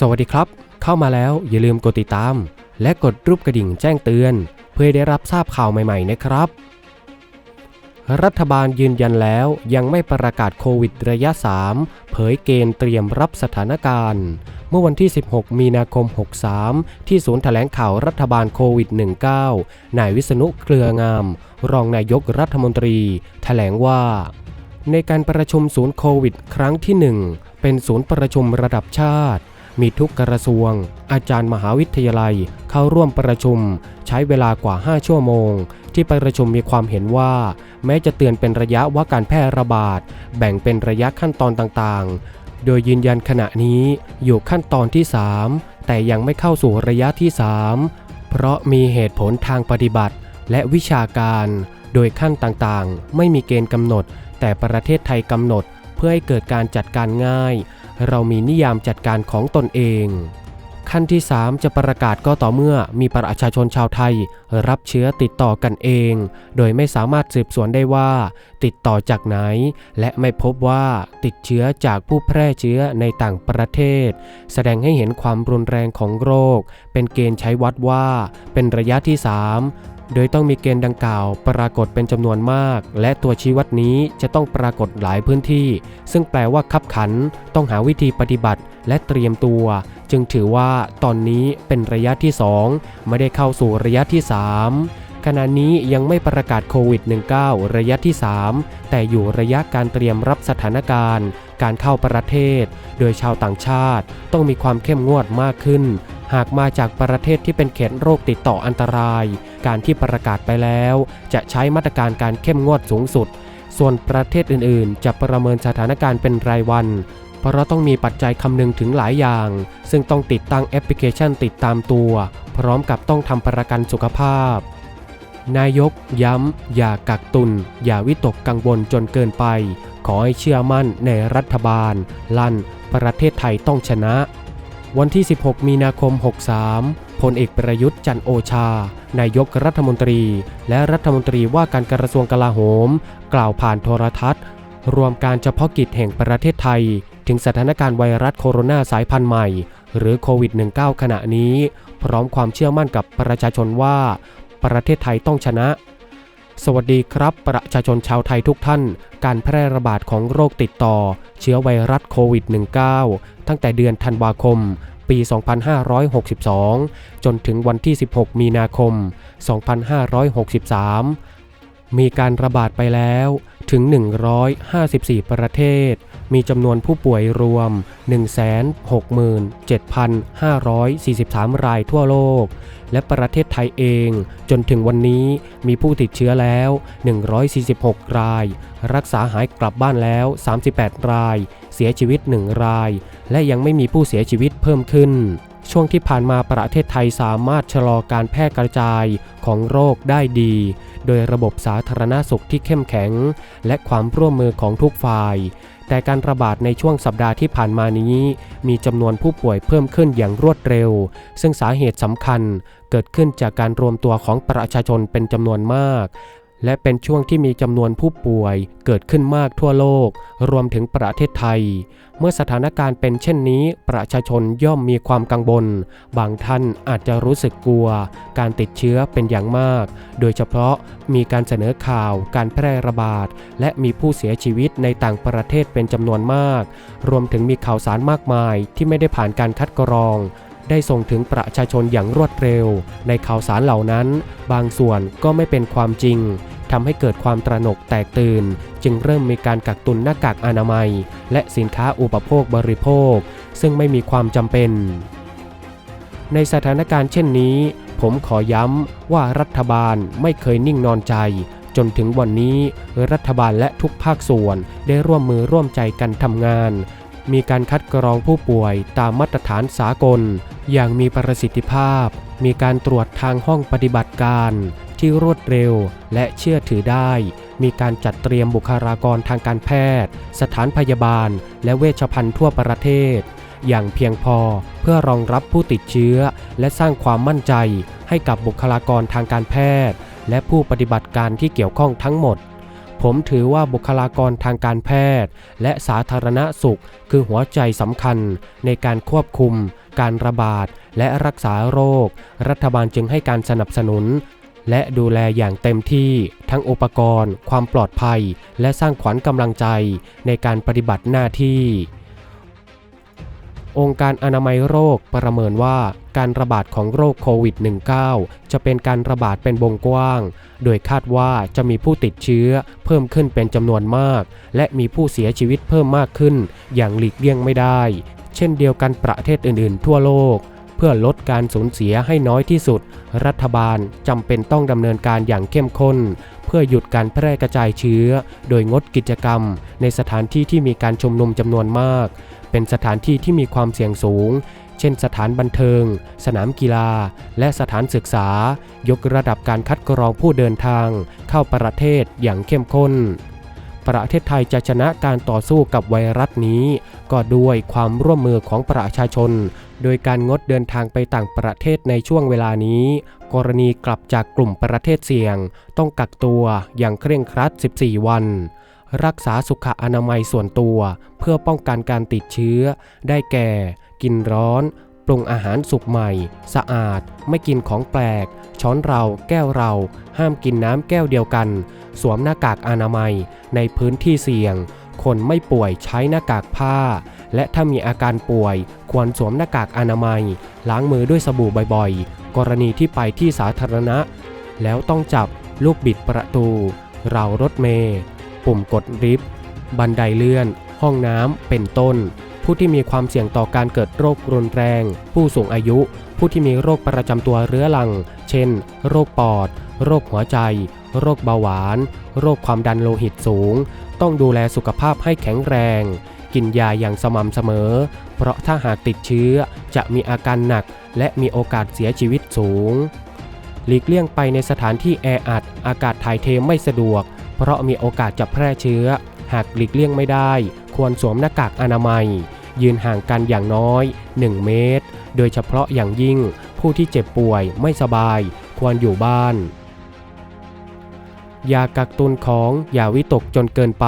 สวัสดีครับ เข้ามาแล้วอย่าลืมกดติดตาม และกดรูปกระดิ่งแจ้งเตือน เพื่อได้รับทราบข่าวใหม่ๆนะครับ รัฐบาลยืนยันแล้วยังไม่ประกาศโควิดระยะ 3 เผยเกณฑ์เตรียมรับสถานการณ์ เมื่อวันที่ 16 มีนาคม 63 ที่ศูนย์แถลงข่าวรัฐบาลโควิด -19 นายวิษณุเครืองาม รองนายกรัฐมนตรี แถลงว่าในการประชุมศูนย์โควิด ครั้งที่ 1 เป็นศูนย์ประชุมระดับชาติ มีทุกกระทรวง อาจารย์มหาวิทยาลัยเข้าร่วมประชุม ใช้เวลากว่า 5 ชั่วโมง ที่ประชุมมีความเห็นว่า แม้จะเตือนเป็นระยะว่าการแพร่ระบาด แบ่งเป็นระยะขั้นตอนต่างๆ โดยยืนยันขณะนี้อยู่ขั้นตอนที่ 3 แต่ยังไม่เข้าสู่ระยะที่ 3 เพราะมีเหตุผลทางปฏิบัติและวิชาการ โดยขั้นต่างๆ ไม่มีเกณฑ์กำหนด แต่ประเทศไทยกำหนดเพื่อให้เกิดการจัดการง่าย เรามีนิยามจัดการของตนเอง ขั้นที่ 3 จะประกาศก็ต่อเมื่อมีประชาชนชาวไทย รับเชื้อติดต่อกันเอง โดยไม่สามารถสืบสวนได้ว่า ติดต่อจากไหน และไม่พบว่าติดเชื้อจากผู้แพร่เชื้อในต่างประเทศ แสดงให้เห็นความรุนแรงของโรค เป็นเกณฑ์ใช้วัดว่า เป็นระยะที่ 3 โดยต้องมีเกณฑ์ดังกล่าว ปรากฏเป็นจำนวนมาก และตัวชี้วัดนี้จะต้องปรากฏหลายพื้นที่ ซึ่งแปลว่าคับขัน ต้องหาวิธีปฏิบัติ และเตรียมตัว จึงถือว่าตอนนี้เป็นระยะที่ 2 ไม่ได้เข้าสู่ระยะที่ 3 ขณะนี้ยังไม่ประกาศโควิด -19 ระยะที่ 3 แต่อยู่ระยะการเตรียมรับสถานการณ์ การเข้าประเทศ โดยชาวต่างชาติต้องมีความเข้มงวดมากขึ้น หากมาจากประเทศที่เป็นเขตโรคติดต่ออันตราย การที่ประกาศไปแล้ว จะใช้มาตรการการเข้มงวดสูงสุด ส่วนประเทศอื่นๆ จะประเมินสถานการณ์เป็นรายวัน เพราะต้องมีปัจจัยคำนึงถึงหลายอย่าง ซึ่งต้องติดตั้งแอปพลิเคชันติดตามตัว พร้อมกับต้องทำประกันสุขภาพ นายก ย้ำ อย่ากักตุน อย่าวิตกกังวลจนเกินไป ขอให้เชื่อมั่นในรัฐบาล ลั่น ประเทศไทยต้องชนะ วันที่ 16 มีนาคม 63 พลเอกประยุทธ์จันโอชา นายกรัฐมนตรี และรัฐมนตรีว่าการกระทรวงกลาโหม กล่าวผ่านโทรทัศน์ รวมการเฉพาะกิจแห่งประเทศไทย ถึงสถานการณ์ไวรัสโคโรนาสายพันธุ์ใหม่ หรือโควิด -19 ขณะนี้ พร้อมความเชื่อมั่นกับประชาชนว่า ประเทศไทยต้องชนะ สวัสดีครับ ประชาชนชาวไทยทุกท่าน การแพร่ระบาดของโรคติดต่อ เชื้อไวรัสโควิด -19 ตั้งแต่เดือนธันวาคม ปี 2562 จนถึงวันที่ 16 มีนาคม 2563 มีการระบาดไปแล้ว ถึง 154 ประเทศ มีจำนวนผู้ป่วยรวม 167,543 รายทั่วโลก และประเทศไทยเอง จนถึงวันนี้มีผู้ติดเชื้อแล้ว 146 ราย รักษาหายกลับบ้านแล้ว 38 ราย เสียชีวิต 1 ราย และยังไม่มีผู้เสียชีวิตเพิ่มขึ้น ช่วงที่ผ่านมาประเทศไทยสามารถชะลอการแพร่กระจายของโรคได้ดี โดยระบบสาธารณาสุขที่เข้มแข็ง และความร่วมมือของทุกฝ่าย แต่การระบาดในช่วงสัปดาห์ที่ผ่านมานี้ มีจำนวนผู้ป่วยเพิ่มขึ้นอย่างรวดเร็ว ซึ่งสาเหตุสำคัญเกิดขึ้นจากการรวมตัวของประชาชนเป็นจำนวนมาก และเป็นช่วงที่มีจำนวนผู้ป่วยเกิดขึ้นมากทั่วโลก รวมถึงประเทศไทย เมื่อสถานการณ์เป็นเช่นนี้ ประชาชนย่อมมีความกังวล บางท่านอาจจะรู้สึกกลัว การติดเชื้อเป็นอย่างมาก โดยเฉพาะมีการเสนอข่าวการแพร่ระบาด และมีผู้เสียชีวิตในต่างประเทศเป็นจำนวนมาก รวมถึงมีข่าวสารมากมายที่ไม่ได้ผ่านการคัดกรอง ได้ส่งถึงประชาชนอย่างรวดเร็ว ในข่าวสารเหล่านั้น บางส่วนก็ไม่เป็นความจริงทำให้เกิดความตระหนกแตกตื่น จึงเริ่มมีการกักตุนหน้ากากอนามัย และสินค้าอุปโภคบริโภค ซึ่งไม่มีความจำเป็น ในสถานการณ์เช่นนี้ ผมขอย้ำว่ารัฐบาลไม่เคยนิ่งนอนใจ จนถึงวันนี้รัฐบาลและทุกภาคส่วนได้ร่วมมือร่วมใจกันทำงาน มีการคัดกรองผู้ป่วยตามมาตรฐานสากล อย่างมีประสิทธิภาพ มีการตรวจทางห้องปฏิบัติการ ที่รวดเร็วและเชื่อถือได้ มีการจัดเตรียมบุคลากรทางการแพทย์ สถานพยาบาล และเวชภัณฑ์ทั่วประเทศ อย่างเพียงพอเพื่อรองรับผู้ติดเชื้อ และสร้างความมั่นใจให้กับบุคลากรทางการแพทย์ และผู้ปฏิบัติการที่เกี่ยวข้องทั้งหมด ผมถือว่าบุคลากรทางการแพทย์ และสาธารณสุข คือหัวใจสำคัญในการควบคุม การระบาด และรักษาโรค รัฐบาลจึงให้การสนับสนุน และดูแลอย่างเต็มที่ ทั้งอุปกรณ์ ความปลอดภัย และสร้างขวัญกำลังใจในการปฏิบัติหน้าที่องค์การอนามัยโรคประเมินว่าการระบาดของโรคโควิด -19 จะเป็นการระบาดเป็นวงกว้าง โดยคาดว่าจะมีผู้ติดเชื้อเพิ่มขึ้นเป็นจำนวนมาก และมีผู้เสียชีวิตเพิ่มมากขึ้น อย่างหลีกเลี่ยงไม่ได้ เช่นเดียวกันประเทศอื่นๆ ทั่วโลก เพื่อลดการสูญเสียให้น้อยที่สุด รัฐบาลจำเป็นต้องดำเนินการอย่างเข้มข้น เพื่อหยุดการแพร่กระจายเชื้อ โดยงดกิจกรรม ในสถานที่ที่มีการชุมนุมจำนวนมาก เป็นสถานที่ที่มีความเสี่ยงสูง เช่นสถานบันเทิง สนามกีฬา และสถานศึกษา ยกระดับการคัดกรองผู้เดินทาง เข้าประเทศอย่างเข้มข้น ประเทศไทยจะชนะการต่อสู้กับไวรัสนี้ ก็ด้วยความร่วมมือของประชาชน โดยการงดเดินทางไปต่างประเทศในช่วงเวลานี้ กรณีกลับจากกลุ่มประเทศเสี่ยง ต้องกักตัวอย่างเคร่งครัด 14 วันรักษาสุขอนามัยส่วนตัว เพื่อป้องกันการติดเชื้อ ได้แก่ กินร้อน ปรุงอาหารสุกใหม่ สะอาด ไม่กินของแปลก ช้อนเรา แก้วเรา ห้ามกินน้ำแก้วเดียวกัน สวมหน้ากากอนามัย ในพื้นที่เสี่ยง คนไม่ป่วยใช้หน้ากากผ้า และถ้ามีอาการป่วย ควรสวมหน้ากากอนามัย ล้างมือด้วยสบู่บ่อยๆ กรณีที่ไปที่สาธารณะ แล้วต้องจับลูกบิดประตู เรารถเมล์ปุ่มกดลิฟต์บันไดเลื่อน ห้องน้ำเป็นต้น ผู้ที่มีความเสี่ยงต่อการเกิดโรครุนแรง ผู้สูงอายุ ผู้ที่มีโรคประจำตัวเรื้อรัง เช่น โรคปอด โรคหัวใจ โรคเบาหวาน โรคความดันโลหิตสูง ต้องดูแลสุขภาพให้แข็งแรง กินยาอย่างสม่ำเสมอ เพราะถ้าหากติดเชื้อจะมีอาการหนัก และมีโอกาสเสียชีวิตสูง หลีกเลี่ยงไปในสถานที่แออัด อากาศถ่ายเทไม่สะดวก เพราะมีโอกาสจะแพร่เชื้อ หากหลีกเลี่ยงไม่ได้ ควรสวมหน้ากากอนามัย ยืนห่างกันอย่างน้อย 1 เมตร โดยเฉพาะอย่างยิ่งผู้ที่เจ็บป่วยไม่สบายควรอยู่บ้าน อย่ากักตุนของอย่าวิตกจนเกินไป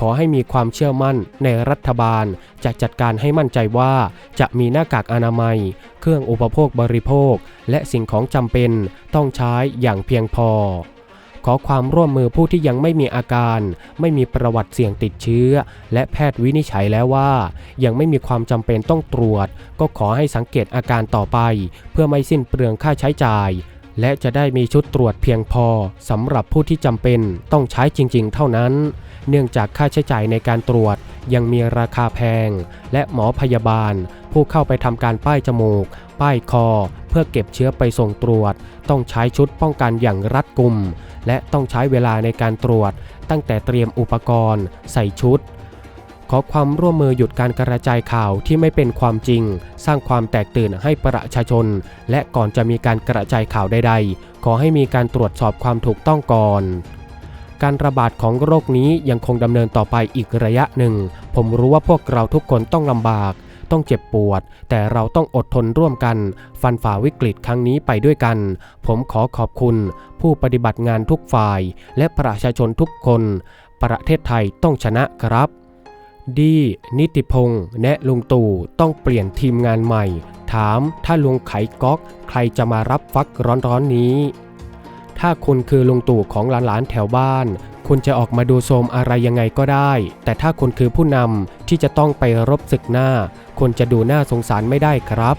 ขอให้มีความเชื่อมั่นในรัฐบาล จะจัดการให้มั่นใจว่า จะมีหน้ากากอนามัย เครื่องอุปโภคบริโภค และสิ่งของจำเป็นต้องใช้อย่างเพียงพอ ขอความร่วมมือผู้ที่ยังไม่มีอาการ ไม่มีประวัติเสี่ยงติดเชื้อ และแพทย์วินิจฉัยแล้วว่า ยังไม่มีความจำเป็นต้องตรวจ ก็ขอให้สังเกตอาการต่อไป เพื่อไม่สิ้นเปลืองค่าใช้จ่าย และจะได้มีชุดตรวจเพียงพอสำหรับผู้ที่จำเป็นต้องใช้จริง ๆ เท่านั้น เนื่องจากค่าใช้จ่ายในการตรวจยังมีราคาแพง และหมอพยาบาล ผู้เข้าไปทำการป้ายจมูก ป้ายคอ เพื่อเก็บเชื้อไปส่งตรวจ ต้องใช้ชุดป้องกันอย่างรัดกุม และต้องใช้เวลาในการตรวจ ตั้งแต่เตรียมอุปกรณ์ ใส่ชุด ขอความร่วมมือหยุดการกระจายข่าวที่ไม่เป็นความจริง สร้างความแตกตื่นให้ประชาชน และก่อนจะมีการกระจายข่าวใดๆ ขอให้มีการตรวจสอบความถูกต้องก่อนการระบาดของโรคนี้ยังคงดำเนินต่อไปอีกระยะหนึ่ง ผมรู้ว่าพวกเราทุกคนต้องลำบาก ต้องเจ็บปวด แต่เราต้องอดทนร่วมกัน ฟันฝ่าวิกฤตครั้งนี้ไปด้วยกัน ผมขอขอบคุณ ผู้ปฏิบัติงานทุกฝ่าย และประชาชนทุกคน ประเทศไทยต้องชนะครับ ดี นิติพงษ์แนะลุงตู่ต้องเปลี่ยนทีมงานใหม่ ถามถ้าลุงไขก๊อก ใครจะมารับฟักร้อนๆนี้ ถ้าคุณคือลุงตู่ของหลานๆแถวบ้าน คุณจะออกมาดูโทมอะไรยังไงก็ได้ แต่ถ้าคุณคือผู้นำที่จะต้องไปรบศึกหน้าคุณจะดูหน้าสงสารไม่ได้ครับ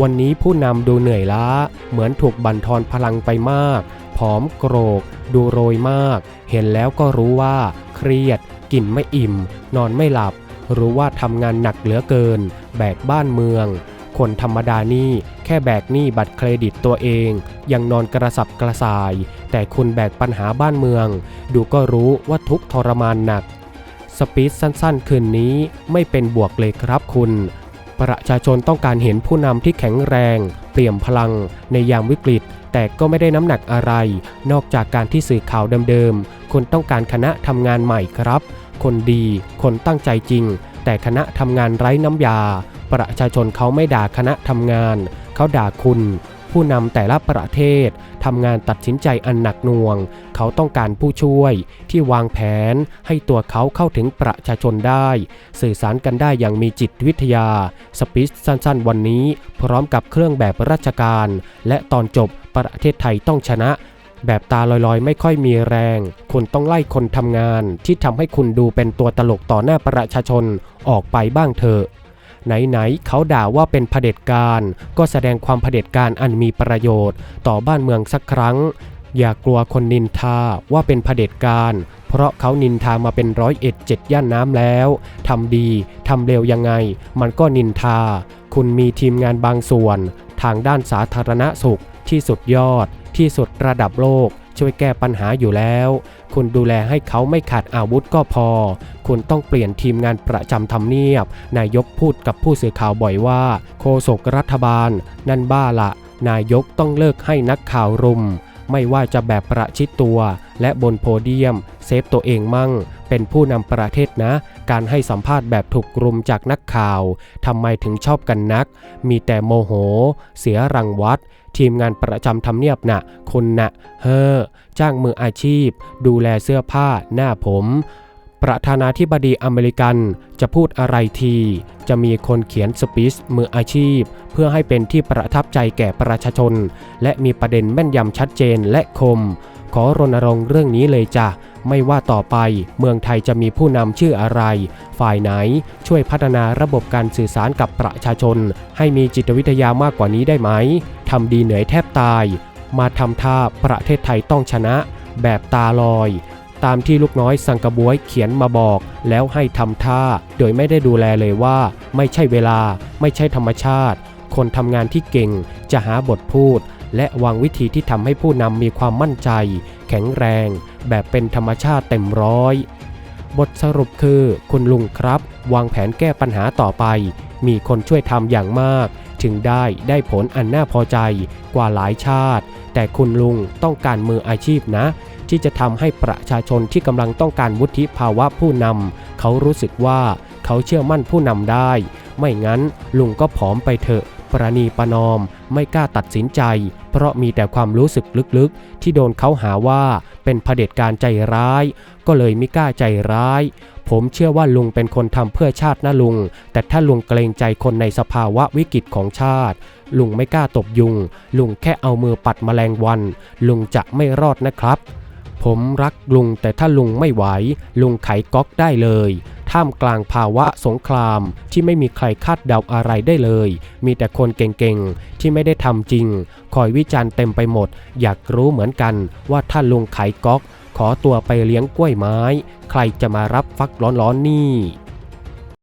วันนี้ผู้นำดูเหนื่อยล้า เหมือนถูกบั่นทอนพลังไปมาก ผอมโกรก ดูโรยมาก เห็นแล้วก็รู้ว่า เครียด กินไม่อิ่ม นอนไม่หลับ รู้ว่าทำงานหนักเหลือเกิน แบกบ้านเมือง คนธรรมดานี่แค่แบกหนี้บัตรเครดิตตัวเอง ยังนอนกระสับกระส่าย แต่คุณแบกปัญหาบ้านเมือง ดูก็รู้ว่าทุกทรมานหนัก สปีดสั้นๆ คืนนี้ไม่เป็นบวกเลยครับคุณ ประชาชนต้องการเห็นผู้นำที่แข็งแรง เปลี่ยมพลัง ในยามวิกฤต แต่ก็ไม่ได้น้ำหนักอะไร นอกจากการที่สื่อข่าวเดิมๆคุณต้องการคณะทำงานใหม่ครับ คนดี คนตั้งใจจริง แต่คณะทำงานไร้น้ำยา ประชาชนเขาไม่ด่าคณะทำงาน เขาด่าคุณ ผู้นำแต่ละประเทศทำงานตัดสินใจอันหนักหน่วง เขาต้องการผู้ช่วย ที่วางแผนให้ตัวเขาเข้าถึงประชาชนได้ สื่อสารกันได้อย่างมีจิตวิทยา สปิชสั้นๆ วันนี้ พร้อมกับเครื่องแบบราชการ และตอนจบประเทศไทยต้องชนะแบบตาลอยๆ ไม่ค่อยมีแรง คุณต้องไล่คนทำงานที่ทำให้คุณดูเป็นตัวตลกต่อหน้าประชาชนออกไปบ้างเถอะ ไหนๆเขาด่าว่าเป็นเผด็จการ ก็แสดงความเผด็จการอันมีประโยชน์ ต่อบ้านเมืองสักครั้ง อย่ากลัวคนนินทาว่าเป็นเผด็จการเพราะเขานินทามาเป็นร้อยเอ็ดเจ็ดย่านน้ำแล้วทำดีทำเร็วยังไง มันก็นินทา คุณมีทีมงานบางส่วน ทางด้านสาธารณสุขที่สุดยอด ที่สุดระดับโลก ช่วยแก้ปัญหาอยู่แล้ว คุณดูแลให้เขาไม่ขาดอาวุธก็พอ คุณต้องเปลี่ยนทีมงานประจำทำเนียบ นายกพูดกับผู้สื่อข่าวบ่อยว่าโฆษกรัฐบาล นั่นบ้าละนายกต้องเลิกให้นักข่าวรุม ไม่ว่าจะแบบประชิดตัว และบนโพเดียม เซฟตัวเองมั่ง เป็นผู้นำประเทศนะ การให้สัมภาษณ์แบบถูกรุมจากนักข่าวทำไมถึงชอบกันนัก มีแต่โมโห เสียรังวัด ทีมงานประจำทำเนียบนะ่ะคนนะ่ะเฮ้อจ้างมืออาชีพ ดูแลเสื้อผ้าหน้าผม ประธานาธิบดีอเมริกันจะพูดอะไรที จะมีคนเขียนสปีชมืออาชีพ เพื่อให้เป็นที่ประทับใจแก่ประชาชน และมีประเด็นแม่นยำชัดเจนและคม ขอรณรงค์เรื่องนี้เลยจ้ะ ไม่ว่าต่อไป เมืองไทยจะมีผู้นำชื่ออะไร ฝ่ายไหนช่วยพัฒนาระบบการสื่อสารกับประชาชน ให้มีจิตวิทยามากกว่านี้ได้ไหมทำดีเหนื่อยแทบตาย มาทำท่าประเทศไทยต้องชนะ แบบตาลอย ตามที่ลูกน้อยสังกะบวยเขียนมาบอก แล้วให้ทำท่า โดยไม่ได้ดูแลเลยว่า ไม่ใช่เวลา ไม่ใช่ธรรมชาติ คนทำงานที่เก่ง จะหาบทพูด และวางวิธีที่ทำให้ผู้นำมีความมั่นใจ แข็งแรง แบบเป็นธรรมชาติเต็มร้อย บทสรุปคือ คุณลุงครับ วางแผนแก้ปัญหาต่อไป มีคนช่วยทำอย่างมาก ถึงได้ได้ผลอันน่าพอใจกว่าหลายชาติ แต่คุณลุงต้องการมืออาชีพนะ ที่จะทำให้ประชาชนที่กำลังต้องการวุฒิภาวะผู้นำเขารู้สึกว่าเขาเชื่อมั่นผู้นำได้ ไม่งั้นลุงก็ผอมไปเถอะ ประนีประนอม ไม่กล้าตัดสินใจ เพราะมีแต่ความรู้สึกลึกๆ ที่โดนเขาหาว่าเป็นเผด็จการใจร้าย ก็เลยไม่กล้าใจร้าย ผมเชื่อว่าลุงเป็นคนทำเพื่อชาตินะลุง แต่ถ้าลุงเกรงใจคนในสภาวะวิกฤตของชาติ ลุงไม่กล้าตบยุง ลุงแค่เอามือปัดแมลงวัน ลุงจะไม่รอดนะครับ ผมรักลุงแต่ถ้าลุงไม่ไหว ลุงไขก๊อกได้เลย ท่ามกลางภาวะสงครามที่ไม่มีใครคาดเดาอะไรได้เลย มีแต่คนเก่งๆ ที่ไม่ได้ทำจริง คอยวิจารณ์เต็มไปหมด อยากรู้เหมือนกันว่าถ้าลุงไขก๊อก ขอตัวไปเลี้ยงกล้วยไม้ ใครจะมารับฟักร้อนๆนี่